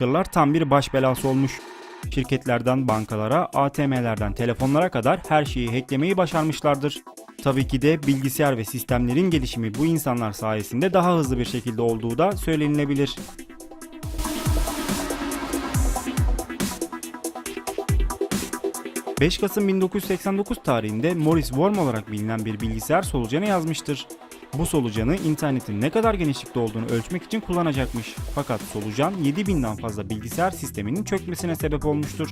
Hackerlar tam bir baş belası olmuş. Şirketlerden bankalara, ATM'lerden telefonlara kadar her şeyi hacklemeyi başarmışlardır. Tabii ki de bilgisayar ve sistemlerin gelişimi bu insanlar sayesinde daha hızlı bir şekilde olduğu da söylenilebilir. ...5 Kasım 1989 tarihinde Morris Worm olarak bilinen bir bilgisayar solucanı yazmıştır. Bu solucanı internetin ne kadar genişlikte olduğunu ölçmek için kullanacakmış. Fakat solucan 7000'den fazla bilgisayar sisteminin çökmesine sebep olmuştur.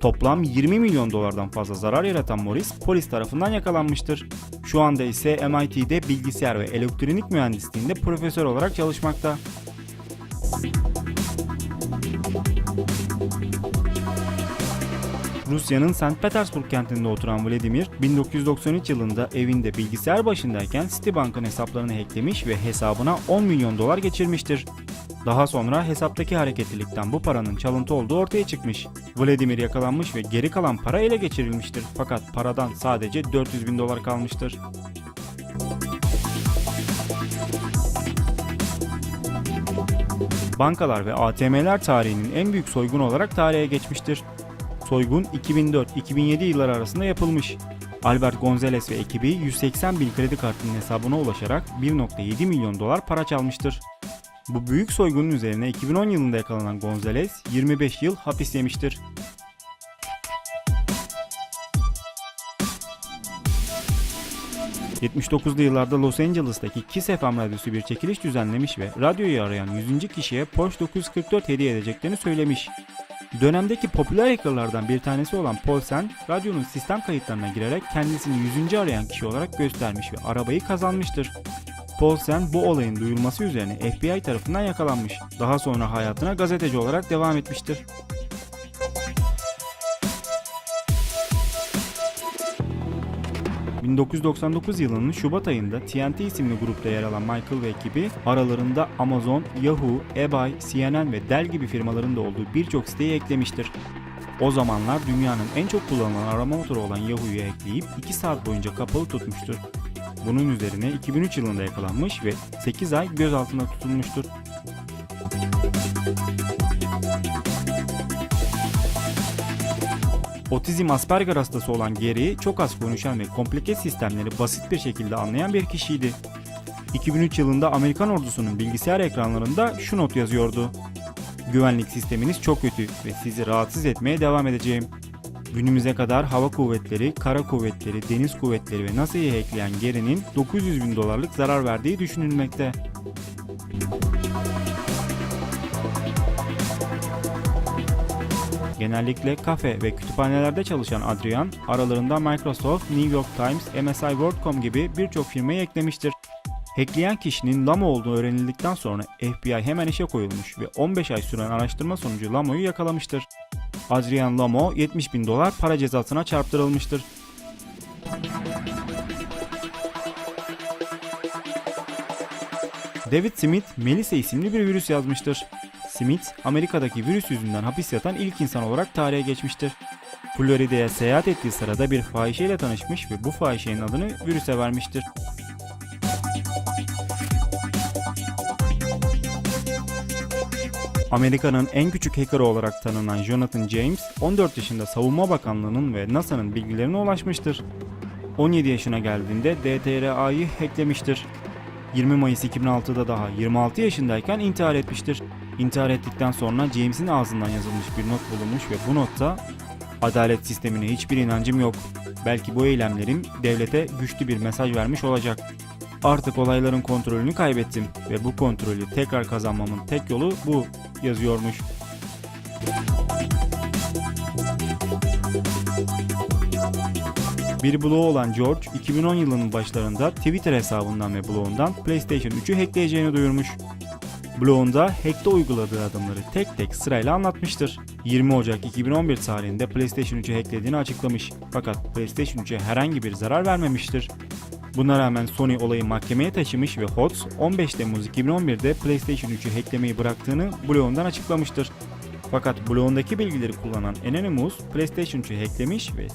Toplam 20 milyon dolardan fazla zarar yaratan Morris polis tarafından yakalanmıştır. Şu anda ise MIT'de bilgisayar ve elektronik mühendisliğinde profesör olarak çalışmakta. Rusya'nın St. Petersburg kentinde oturan Vladimir, 1993 yılında evinde bilgisayar başındayken Citibank'ın hesaplarını hacklemiş ve hesabına 10 milyon dolar geçirmiştir. Daha sonra hesaptaki hareketlilikten bu paranın çalıntı olduğu ortaya çıkmış. Vladimir yakalanmış ve geri kalan para ele geçirilmiştir. Fakat paradan sadece 400 bin dolar kalmıştır. Bankalar ve ATM'ler tarihinin en büyük soygunu olarak tarihe geçmiştir. Soygun 2004-2007 yılları arasında yapılmış. Albert Gonzalez ve ekibi 180 bin kredi kartının hesabına ulaşarak 1.7 milyon dolar para çalmıştır. Bu büyük soygunun üzerine 2010 yılında yakalanan Gonzalez 25 yıl hapis yemiştir. ...79'lu yıllarda Los Angeles'taki Kiss FM radyosu bir çekiliş düzenlemiş ve radyoyu arayan 100. kişiye Porsche 944 hediye edeceklerini söylemiş. Dönemdeki popüler hackerlardan bir tanesi olan Paulsen, radyonun sistem kayıtlarına girerek kendisini 100. arayan kişi olarak göstermiş ve arabayı kazanmıştır. Paulsen bu olayın duyulması üzerine FBI tarafından yakalanmış. Daha sonra hayatına gazeteci olarak devam etmiştir. ...1999 yılının Şubat ayında TNT isimli grupta yer alan Michael ve ekibi aralarında Amazon, Yahoo, eBay, CNN ve Dell gibi firmaların da olduğu birçok siteyi eklemiştir. O zamanlar dünyanın en çok kullanılan arama motoru olan Yahoo'yu ekleyip 2 saat boyunca kapalı tutmuştur. Bunun üzerine 2003 yılında yakalanmış ve 8 ay gözaltına tutulmuştur. Otizm Asperger hastası olan Gary çok az konuşan ve komplike sistemleri basit bir şekilde anlayan bir kişiydi. 2003 yılında Amerikan ordusunun bilgisayar ekranlarında şu not yazıyordu. Güvenlik sisteminiz çok kötü ve sizi rahatsız etmeye devam edeceğim. Günümüze kadar hava kuvvetleri, kara kuvvetleri, deniz kuvvetleri ve NASA'yı hackleyen Gary'nin 900 bin dolarlık zarar verdiği düşünülmekte. Genellikle kafe ve kütüphanelerde çalışan Adrian, aralarında Microsoft, New York Times, MSI World.com gibi birçok firmayı eklemiştir. Hackleyen kişinin Lamo olduğu öğrenildikten sonra FBI hemen işe koyulmuş ve 15 ay süren araştırma sonucu Lamo'yu yakalamıştır. Adrian Lamo 70 bin dolar para cezasına çarptırılmıştır. David Smith, Melissa isimli bir virüs yazmıştır. Smith, Amerika'daki virüs yüzünden hapis yatan ilk insan olarak tarihe geçmiştir. Florida'ya seyahat ettiği sırada bir fahişeyle tanışmış ve bu fahişenin adını virüse vermiştir. Amerika'nın en küçük hackerı olarak tanınan Jonathan James, 14 yaşında Savunma Bakanlığı'nın ve NASA'nın bilgilerine ulaşmıştır. 17 yaşına geldiğinde DTRA'yı hacklemiştir. 20 Mayıs 2006'da daha 26 yaşındayken intihar etmiştir. İntihar ettikten sonra James'in ağzından yazılmış bir not bulunmuş ve bu notta Adalet sistemine hiçbir inancım yok. Belki bu eylemlerim devlete güçlü bir mesaj vermiş olacak. Artık olayların kontrolünü kaybettim ve bu kontrolü tekrar kazanmamın tek yolu bu yazıyormuş. Bir bloğu olan George 2010 yılının başlarında Twitter hesabından ve bloğundan PlayStation 3'ü hackleyeceğini duyurmuş. Blogunda hackte uyguladığı adımları tek tek sırayla anlatmıştır. 20 Ocak 2011 tarihinde PlayStation 3'ü hacklediğini açıklamış. Fakat PlayStation 3'e herhangi bir zarar vermemiştir. Buna rağmen Sony olayı mahkemeye taşımış ve HOTS 15 Temmuz 2011'de PlayStation 3'ü hacklemeyi bıraktığını blogundan açıklamıştır. Fakat blogundaki bilgileri kullanan Anonymous PlayStation 3'ü hacklemiş ve